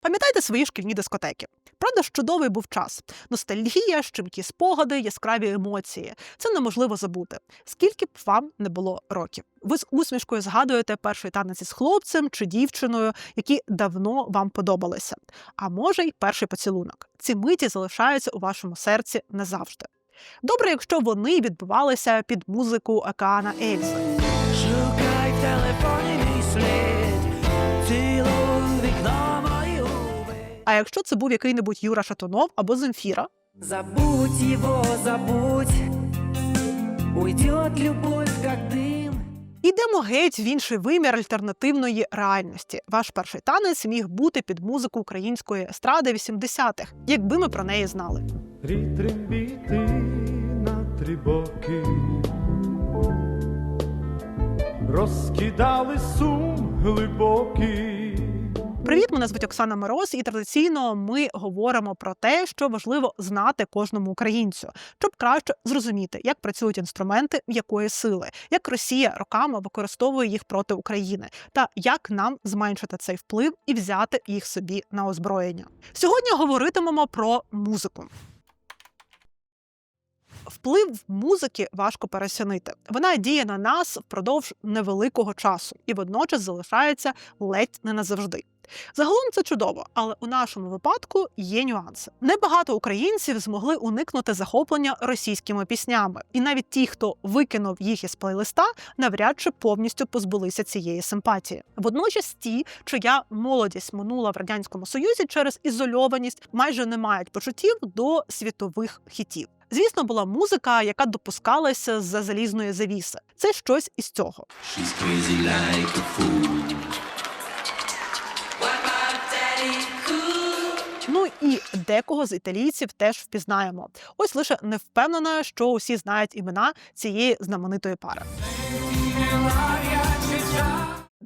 Пам'ятаєте свої шкільні дискотеки? Правда, ж чудовий був час. Ностальгія, щемкі спогади, яскраві емоції. Це неможливо забути. Скільки б вам не було років. Ви з усмішкою згадуєте перший танець із хлопцем чи дівчиною, які давно вам подобалися. А може, й перший поцілунок. Ці миті залишаються у вашому серці назавжди. Добре, якщо вони відбувалися під музику океана Ельзи. Шукай в А якщо це був який-небудь Юра Шатунов або Земфіра, Забудь его, забудь, уйдет любовь, как дым. Ідемо геть в інший вимір альтернативної реальності. Ваш перший танець міг бути під музику української естради 80-х, якби ми про неї знали. Рітримбіти на три боки, розкидали сум глибокий. Привіт, мене звуть Оксана Мороз, і традиційно ми говоримо про те, що важливо знати кожному українцю, щоб краще зрозуміти, як працюють інструменти м'якої сили, як Росія роками використовує їх проти України, та як нам зменшити цей вплив і взяти їх собі на озброєння. Сьогодні говоритимемо про музику. Вплив музики важко пересінити. Вона діє на нас впродовж невеликого часу і водночас залишається ледь не назавжди. Загалом це чудово, але у нашому випадку є нюанси. Небагато українців змогли уникнути захоплення російськими піснями, і навіть ті, хто викинув їх із плейлиста, навряд чи повністю позбулися цієї симпатії. Водночас ті, чия молодість минула в радянському союзі через ізольованість, майже не мають почуттів до світових хітів. Звісно, була музика, яка допускалася з-за залізної завіси. Це щось із цього. She's crazy like a fool. І декого з італійців теж впізнаємо. Ось лише не впевнена, що усі знають імена цієї знаменитої пари.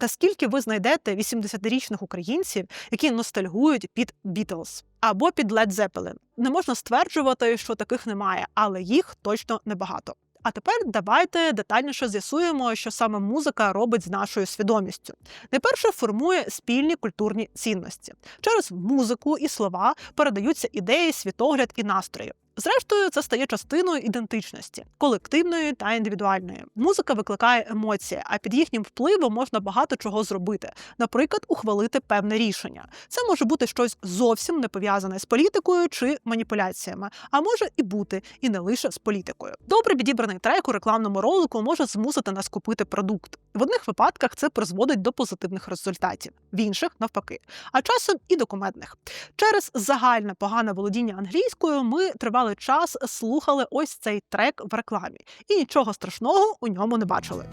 Та скільки ви знайдете 80-річних українців, які ностальгують під Бітлз або під Led Zeppelin? Не можна стверджувати, що таких немає, але їх точно небагато. А тепер давайте детальніше з'ясуємо, що саме музика робить з нашою свідомістю. Найперше формує спільні культурні цінності. Через музику і слова передаються ідеї, світогляд і настрої. Зрештою, це стає частиною ідентичності колективної та індивідуальної. Музика викликає емоції, а під їхнім впливом можна багато чого зробити, наприклад, ухвалити певне рішення. Це може бути щось зовсім не пов'язане з політикою чи маніпуляціями, а може і бути і не лише з політикою. Добре підібраний трек у рекламному ролику може змусити нас купити продукт. В одних випадках це призводить до позитивних результатів, в інших навпаки, а часом і документних. Через загальне погане володіння англійською ми тривалий час слухали ось цей трек в рекламі, і нічого страшного у ньому не бачили.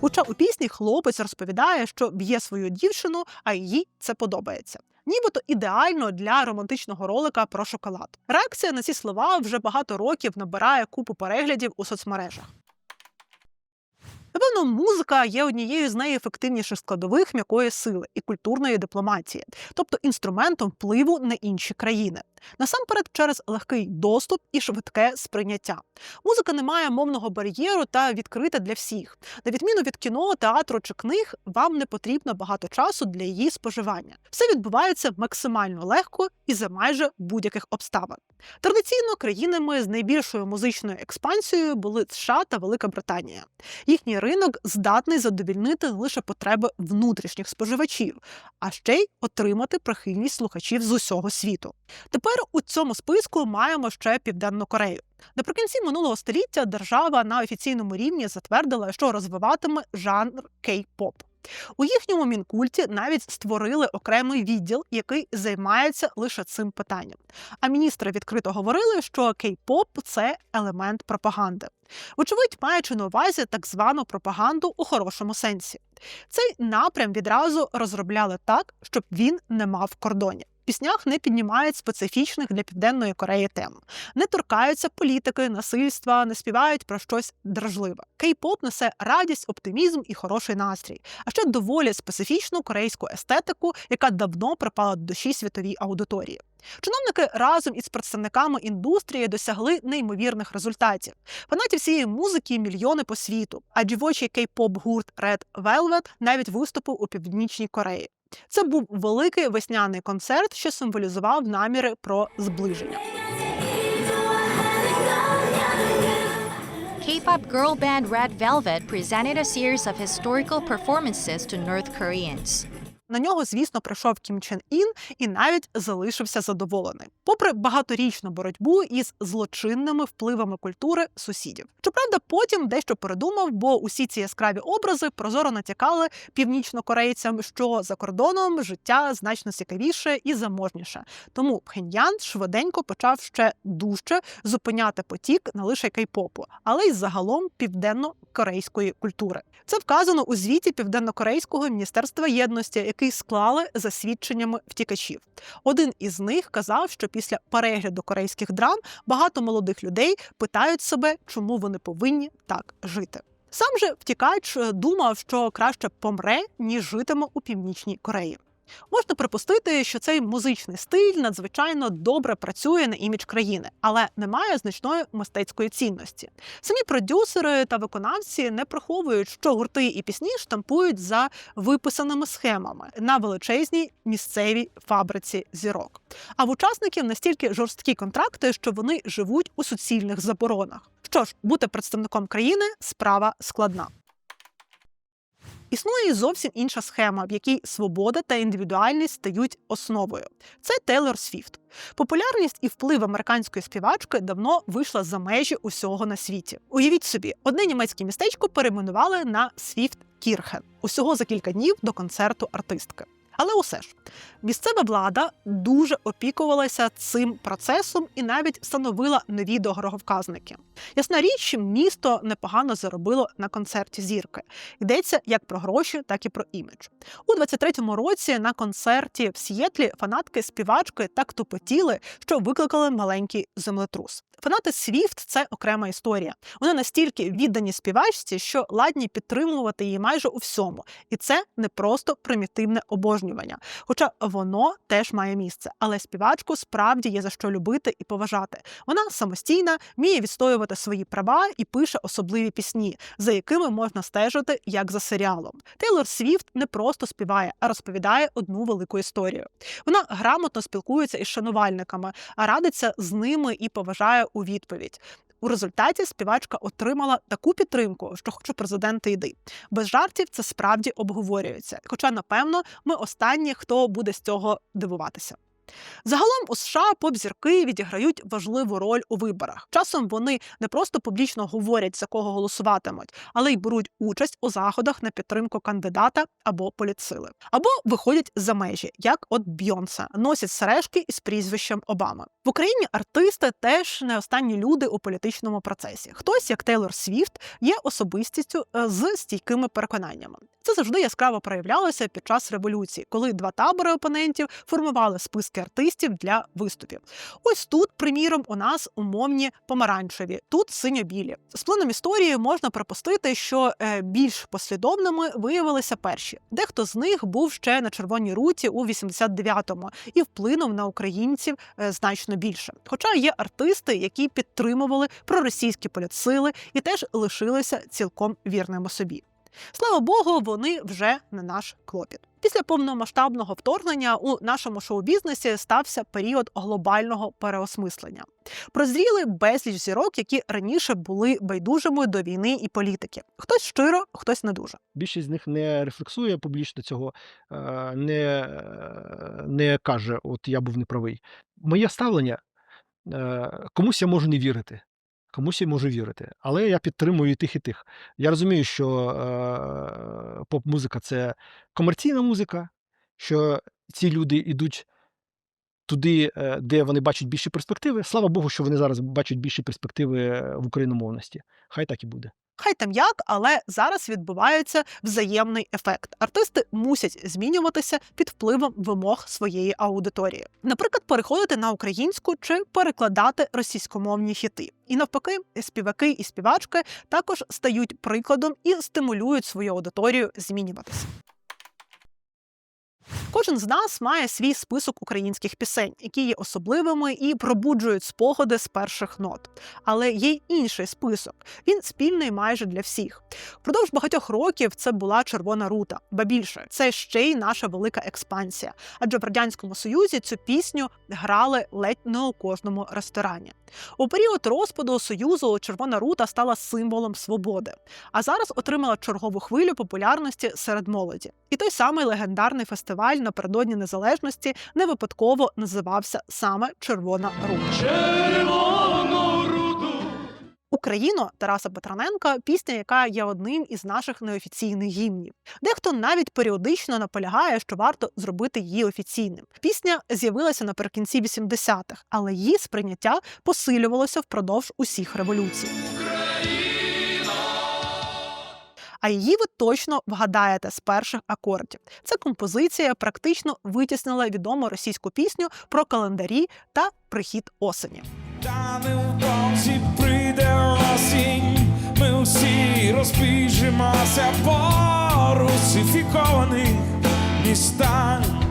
Хоча у пісні хлопець розповідає, що б'є свою дівчину, а їй це подобається. Нібито ідеально для романтичного ролика про шоколад. Реакція на ці слова вже багато років набирає купу переглядів у соцмережах. Напевно, музика є однією з найефективніших складових м'якої сили і культурної дипломатії, тобто інструментом впливу на інші країни. Насамперед, через легкий доступ і швидке сприйняття. Музика не має мовного бар'єру та відкрита для всіх. На відміну від кіно, театру чи книг, вам не потрібно багато часу для її споживання. Все відбувається максимально легко і за майже будь-яких обставин. Традиційно країнами з найбільшою музичною експансією були США та Велика Британія. Їхній ринок здатний задовільнити лише потреби внутрішніх споживачів, а ще й отримати прихильність слухачів з усього світу. Тепер у цьому списку маємо ще Південну Корею. Наприкінці минулого століття держава на офіційному рівні затвердила, що розвиватиме жанр кей-поп. У їхньому мінкульті навіть створили окремий відділ, який займається лише цим питанням. А міністри відкрито говорили, що кей-поп це елемент пропаганди. Вочевидь, маючи на увазі так звану пропаганду у хорошому сенсі. Цей напрям відразу розробляли так, щоб він не мав кордонів. Піснях не піднімають специфічних для південної Кореї тем, не торкаються політики, насильства, не співають про щось дражливе. Кей-поп несе радість, оптимізм і хороший настрій, а ще доволі специфічну корейську естетику, яка давно припала до душі світовій аудиторії. Чиновники разом із представниками індустрії досягли неймовірних результатів. Фанатів цієї музики мільйони по світу, а дівочий кей-поп гурт Red Velvet навіть виступив у північній Кореї. Це був великий весняний концерт, що символізував наміри про зближення. K-pop girl band Red Velvet presented a series of historical performances to North Koreans. На нього, звісно, прийшов Кім Чен Ін і навіть залишився задоволений, попри багаторічну боротьбу із злочинними впливами культури сусідів. Щоправда, потім дещо передумав, бо усі ці яскраві образи прозоро натякали північнокорейцям, що за кордоном життя значно цікавіше і заможніше. Тому Пхеньян швиденько почав ще дужче зупиняти потік не лише кей-попу, але й загалом південно-корейської культури. Це вказано у звіті південно-корейського міністерства єдності, який склали за свідченнями втікачів. Один із них казав, що після перегляду корейських драм багато молодих людей питають себе, чому вони повинні так жити. Сам же втікач е, думав, що краще помре, ніж житиме у північній Кореї. Можна припустити, що цей музичний стиль надзвичайно добре працює на імідж країни, але не має значної мистецької цінності. Самі продюсери та виконавці не приховують, що гурти і пісні штампують за виписаними схемами на величезній місцевій фабриці зірок. А в учасників настільки жорсткі контракти, що вони живуть у суцільних заборонах. Що ж, бути представником країни справа складна. Існує і зовсім інша схема, в якій свобода та індивідуальність стають основою. Це Тейлор Свіфт. Популярність і вплив американської співачки давно вийшла за межі усього на світі. Уявіть собі, одне німецьке містечко перейменували на Свіфт Кірхен усього за кілька днів до концерту артистки. Але усе ж місцева влада дуже опікувалася цим процесом і навіть встановила нові дороговказники. Ясна річ, місто непогано заробило на концерті зірки. Йдеться як про гроші, так і про імідж. У 23-му році на концерті в Сієтлі фанатки співачки так тупотіли, що викликали маленький землетрус. Фанати Свіфт це окрема історія. Вони настільки віддані співачці, що ладні підтримувати її майже у всьому. І це не просто примітивне обожнювання. Хоча воно теж має місце. Але співачку справді є за що любити і поважати. Вона самостійна, вміє відстоювати свої права і пише особливі пісні, за якими можна стежити як за серіалом. Тейлор Свіфт не просто співає, а розповідає одну велику історію. Вона грамотно спілкується із шанувальниками, а радиться з ними і поважає у відповідь. У результаті співачка отримала таку підтримку, що хоче президента йди. Без жартів це справді обговорюється. Хоча, напевно, ми останні, хто буде з цього дивуватися. Загалом у США поп-зірки відіграють важливу роль у виборах. Часом вони не просто публічно говорять, за кого голосуватимуть, але й беруть участь у заходах на підтримку кандидата або політсили, або виходять за межі, як от Бйонсе, носять сережки із прізвищем Обами. В Україні артисти теж не останні люди у політичному процесі. Хтось, як Тейлор Свіфт, є особистістю е, з стійкими переконаннями. Це завжди яскраво проявлялося під час революції, коли два табори опонентів формували списки артистів для виступів. Ось тут, приміром, у нас умовні помаранчеві, тут синьо-білі. З плином історії можна припустити, що е, більш послідовними виявилися перші. Дехто з них був ще на червоній руті у 89-му і вплинув на українців е, значно більше. Хоча є артисти, які підтримували проросійські політсили і теж лишилися цілком вірними собі. Слава Богу, вони вже не наш клопіт. Після повномасштабного вторгнення у нашому шоу-бізнесі стався період глобального переосмислення. Прозріли безліч зірок, які раніше були байдужими до війни і політики. Хтось щиро, хтось не дуже. Більшість з них не рефлексує публічно цього, е, не, не каже, от я був неправий. Моє ставлення е, комусь я можу не вірити. Комусь я можу вірити, але я підтримую і тих, і тих. Я розумію, що е, поп-музика це комерційна музика, що ці люди йдуть туди, е, де вони бачать більші перспективи. Слава Богу, що вони зараз бачать більші перспективи в україномовності. Хай так і буде. Хай там як, але зараз відбувається взаємний ефект. Артисти мусять змінюватися під впливом вимог своєї аудиторії. Наприклад, переходити на українську чи перекладати російськомовні хіти. І навпаки, співаки і співачки також стають прикладом і стимулюють свою аудиторію змінюватися. Кожен з нас має свій список українських пісень, які є особливими і пробуджують спогади з перших нот. Але є й інший список. Він спільний майже для всіх. Впродовж багатьох років це була червона рута, ба більше це ще й наша велика експансія. Адже в радянському союзі цю пісню грали ледь не у кожному ресторані. У період розпаду союзу червона рута стала символом свободи, а зараз отримала чергову хвилю популярності серед молоді. І той самий легендарний фестиваль напередодні незалежності не випадково називався саме Червона рута. Україно Тараса Петраненка пісня, яка є одним із наших неофіційних гімнів. Дехто навіть періодично наполягає, що варто зробити її офіційним. Пісня з'явилася наприкінці 80-х, але її сприйняття посилювалося впродовж усіх революцій. А її ви точно вгадаєте з перших акордів. Ця композиція практично витіснила відому російську пісню про календарі та прихід осені. Та невдовзі прийде осінь, ми усі розбіжимося по русифікованих містах.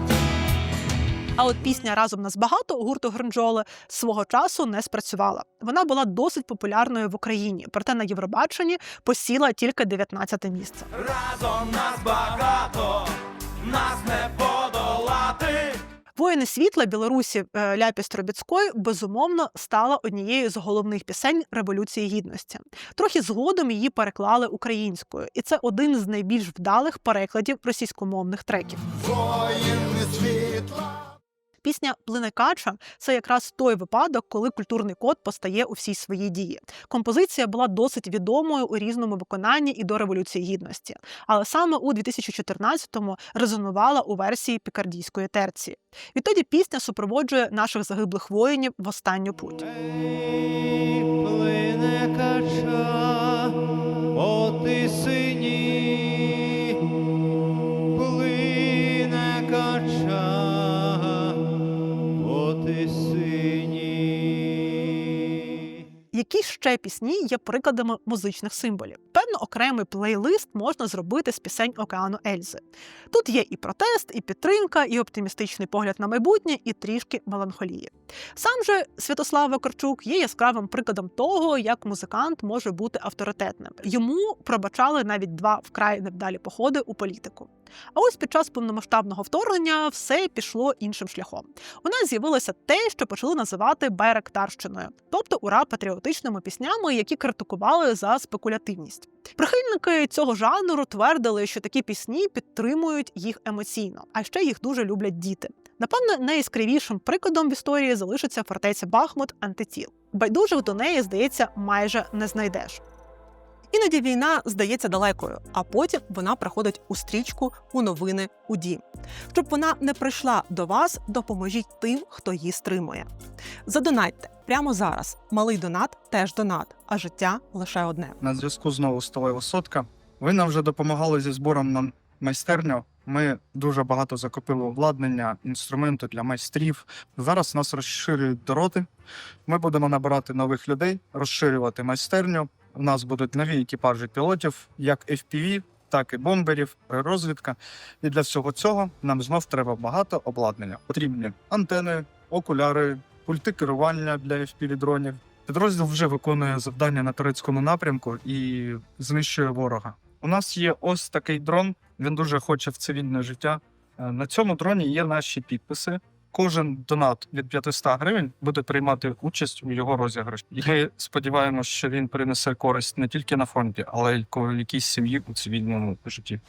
А от пісня разом нас багато гурту Гринджоли свого часу не спрацювала. Вона була досить популярною в Україні, проте на Євробаченні посіла тільки 19 місце. Разом нас багато, нас не подолати. Воїни світла Білорусі е, Ляпіс Трубіцької безумовно стала однією з головних пісень Революції Гідності. Трохи згодом її переклали українською, і це один з найбільш вдалих перекладів російськомовних треків. Воїни світла. Пісня Плине кача це якраз той випадок, коли культурний код постає у всій своїй дії. Композиція була досить відомою у різному виконанні і до революції гідності, але саме у 2014-му резонувала у версії пікардійської терції. Відтоді пісня супроводжує наших загиблих воїнів в останню путь. Плине кача по тисині, плине Які ще пісні є прикладами музичних символів? Певно, окремий плейлист можна зробити з пісень океану Ельзи. Тут є і протест, і підтримка, і оптимістичний погляд на майбутнє, і трішки меланхолії. Сам же Святослав Вакарчук є яскравим прикладом того, як музикант може бути авторитетним. Йому пробачали навіть два вкрай невдалі походи у політику. А ось під час повномасштабного вторгнення все пішло іншим шляхом. У нас з'явилося те, що почали називати байрактарщиною, тобто ура патріотичними піснями, які критикували за спекулятивність. Прихильники цього жанру твердили, що такі пісні підтримують їх емоційно, а ще їх дуже люблять діти. Напевне, найяскравішим прикладом в історії залишиться фортеця Бахмут антитіл. Байдужих до неї, здається, майже не знайдеш. Іноді війна здається далекою, а потім вона приходить у стрічку у новини у дім. Щоб вона не прийшла до вас, допоможіть тим, хто її стримує. Задонатьте прямо зараз. Малий донат теж донат, а життя лише одне. на зв'язку знову сталева сотка. Ви нам вже допомагали зі збором на майстерню. Ми дуже багато закупили обладнання, інструменти для майстрів. Зараз нас розширюють до роти. Ми будемо набирати нових людей, розширювати майстерню. У нас будуть нові екіпажі пілотів, як FPV, так і бомберів, розвідка. І для всього цього нам знов треба багато обладнання. Потрібні антени, окуляри, пульти керування для FPV-дронів. Підрозділ вже виконує завдання на турецькому напрямку і знищує ворога. У нас є ось такий дрон. Він дуже хоче в цивільне життя. Е, На цьому дроні є наші підписи. Кожен донат від 500 гривень буде приймати участь у його розіграші. Ми сподіваємося, що він принесе користь не тільки на фронті, але й якійсь сім'ї у цивільному житті.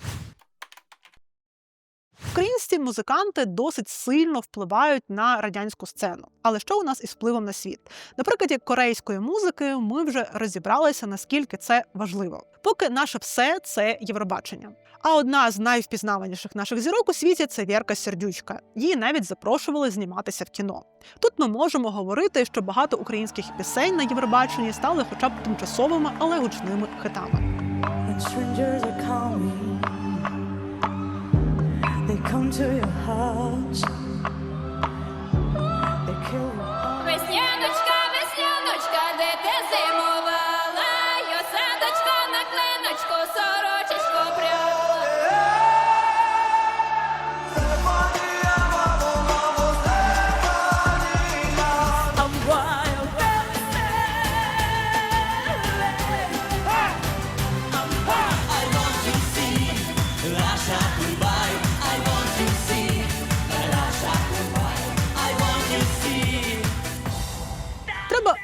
Українські музиканти досить сильно впливають на радянську сцену. Але що у нас із впливом на світ? На прикладі корейської музики ми вже розібралися, наскільки це важливо. Поки наше все це Євробачення. А одна з найвпізнаваніших наших зірок у світі це Вєрка Сердючка. Її навіть запрошували зніматися в кіно. Тут ми можемо говорити, що багато українських пісень на Євробаченні стали хоча б тимчасовими, але гучними хитами. When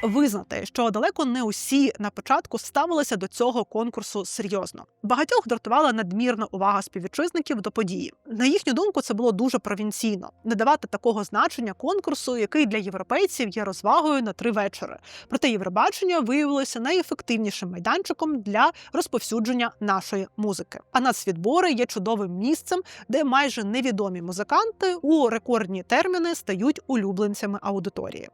визнати, що далеко не усі на початку ставилися до цього конкурсу серйозно. Багатьох дратувала надмірна увага співвітчизників до події. На їхню думку, це було дуже провінційно не давати такого значення конкурсу, який для європейців є розвагою на три вечори. Проте Євробачення виявилося найефективнішим майданчиком для розповсюдження нашої музики. А нацвідбори є чудовим місцем, де майже невідомі музиканти у рекордні терміни стають улюбленцями аудиторії.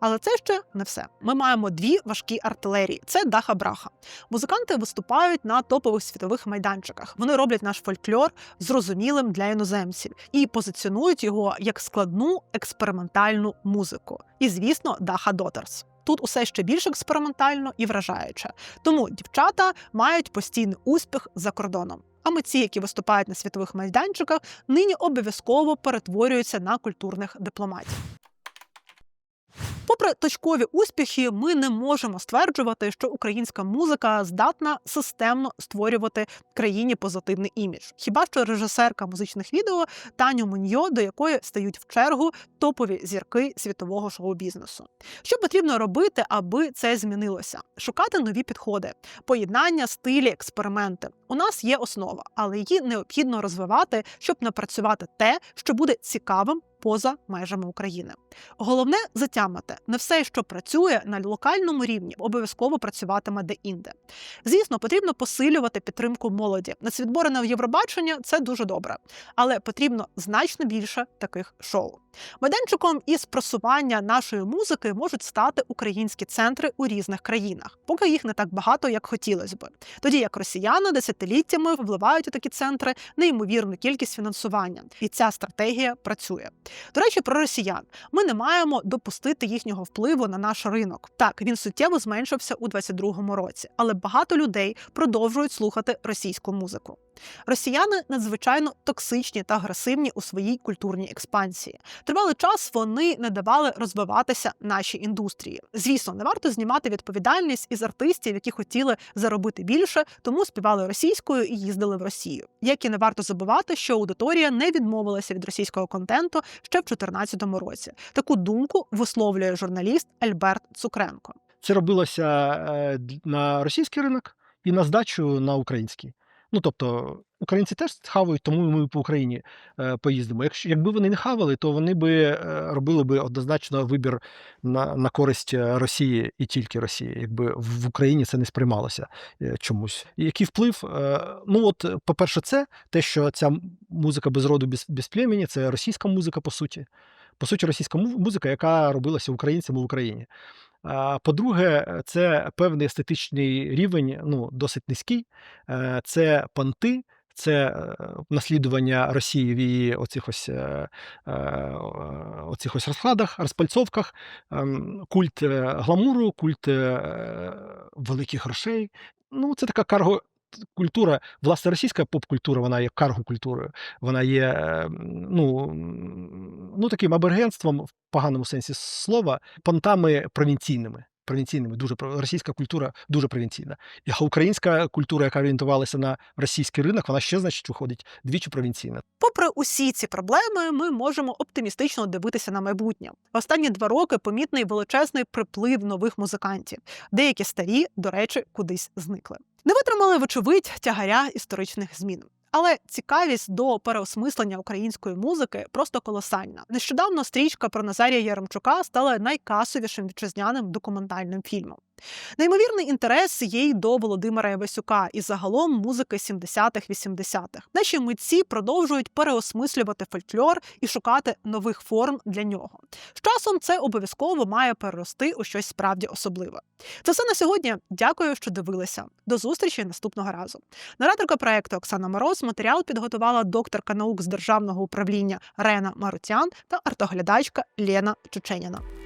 Але це ще не все. Ми маємо дві важкі артилерії: це даха браха. Музиканти виступають на топових світових майданчиках. Вони роблять наш фольклор зрозумілим для іноземців і позиціонують його як складну експериментальну музику. І звісно, даха дотерс. Тут усе ще більш експериментально і вражаюче. Тому дівчата мають постійний успіх за кордоном. А митці, які виступають на світових майданчиках, нині обов'язково перетворюються на культурних дипломатів. Попри точкові успіхи, ми не можемо стверджувати, що українська музика здатна системно створювати країні позитивний імідж. Хіба що режисерка музичних відео Таню Муньо, до якої стають в чергу топові зірки світового шоу-бізнесу. Що потрібно робити, аби це змінилося? Шукати нові підходи, поєднання стилі, експерименти. У нас є основа, але її необхідно розвивати, щоб напрацювати те, що буде цікавим поза межами України. Головне затямити не все, що працює на локальному рівні, обов'язково працюватиме де-інде. Звісно, потрібно посилювати підтримку молоді. Нацвідбори на Євробачення це дуже добре, але потрібно значно більше таких шоу. Майданчиком із просування нашої музики можуть стати українські центри у різних країнах, поки їх не так багато, як хотілося би. Тоді як росіяни десятиліттями вливають у такі центри неймовірну кількість фінансування, і ця стратегія працює. До речі, про росіян ми не маємо допустити їхнього впливу на наш ринок. Так він суттєво зменшився у 22-му році, але багато людей продовжують слухати російську музику. Росіяни надзвичайно токсичні та агресивні у своїй культурній експансії. Тривалий час вони не давали розвиватися нашій індустрії. Звісно, не варто знімати відповідальність із артистів, які хотіли заробити більше, тому співали російською і їздили в Росію. Як і не варто забувати, що аудиторія не відмовилася від російського контенту ще в 2014 році. Таку думку висловлює журналіст Альберт Цукренко. Це робилося е, на російський ринок і на здачу на український. Ну тобто українці теж хавають, тому ми по Україні е, поїздимо. Якщо якби вони не хавали, то вони би е, робили би однозначно вибір на, на користь е, Росії і тільки Росії, якби в Україні це не сприймалося чомусь. Який вплив? Ну от, по-перше, це те, що ця музика без роду, без, без племені, це російська музика, по суті. По суті, російська музика, яка робилася українцями в Україні. По-друге, це певний естетичний рівень, ну, досить низький. Е, Це понти, це е, наслідування Росії в її оцих ось, е, оцих ось розкладах, розпальцовках, ем, культ гламуру, культ великих грошей. Ну, це така карго. Культура, власне, російська поп-культура, вона є карго-культурою, вона є е, ну, ну, таким абергенством в поганому сенсі слова, понтами провінційними. Провінційними, дуже російська культура дуже провінційна. А українська культура, яка орієнтувалася на російський ринок, вона ще, значить, виходить двічі провінційна. Попри усі ці проблеми, ми можемо оптимістично дивитися на майбутнє. Останні два роки помітний величезний приплив нових музикантів. Деякі старі, до речі, кудись зникли. Не витримали, вочевидь, тягаря історичних змін. Але цікавість до переосмислення української музики просто колосальна. Нещодавно стрічка про Назарія Яремчука стала найкасовішим вітчизняним документальним фільмом. Неймовірний інтерес є й до Володимира Євасюка і загалом музики 70-х-80-х. Наші митці продовжують переосмислювати фольклор і шукати нових форм для нього. З часом це обов'язково має перерости у щось справді особливе. Це все на сьогодні. Дякую, що дивилися. До зустрічі наступного разу. Нараторка проекту Оксана Мороз матеріал підготувала докторка наук з державного управління Рена Марутян та артоглядачка Лена Чученіна.